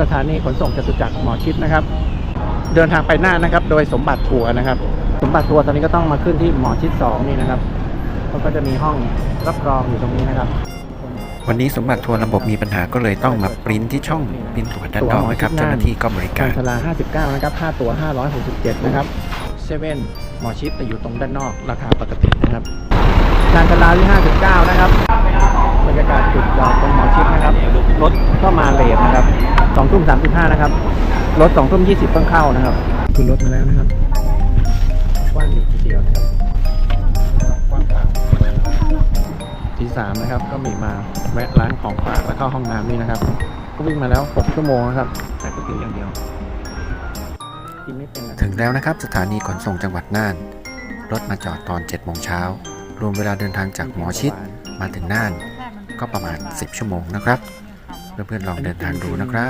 สถานีขนส่งจตุจักรหมอชิดนะครับ เดินทางไปน่านนะครับ โดยสมบัติทัวร์นะครับ สมบัติทัวร์ตอนนี้ก็ต้องมาขึ้นที่หมอชิดสองนี่นะครับเขาก็จะมีห้องรับรองอยู่ตรงนี้นะครับ วันนี้สมบัติทัวร์ระบบมีปัญหาก็เลยต้องมาปริ้นที่ช่องปริ้นตั๋วด้านนอกนะครับเจ้าหน้าที่ก็บริกาการรชลา59 นะครับค่าตั๋ว 567 นะครับเซเว่นหมอชิดแต่อยู่ตรงด้านนอกราคาปกตินะครับชานชลาที่ 59 นะครับบ 2ทุ่ม35นะครับ รถ2ทุ่ม20เพิ่งเข้านะครับขึ้นรถมาแล้วนะครับกว้างอยู่ทีเดียวนะครับกว้างขวางทีสามนะครับ ก็มีมาแวะร้านของฝากแล้วเข้าห้องน้ำนี่นะครับ ก็วิ่งมาแล้ว6ชั่วโมงนะครับแต่ก๋วยเตี๋ยวอย่างเดียวกินไม่เป็นอะถึงแล้วนะครับสถานีขนส่งจังหวัดน่าน รถมาจอดตอน7โมงเช้ารวมเวลาเดินทางจากหมอชิดมาถึงน่าน ก็ประมาณ 10 ชั่วโมงนะครับ เพื่อนๆลองเดินทางดูนะครับ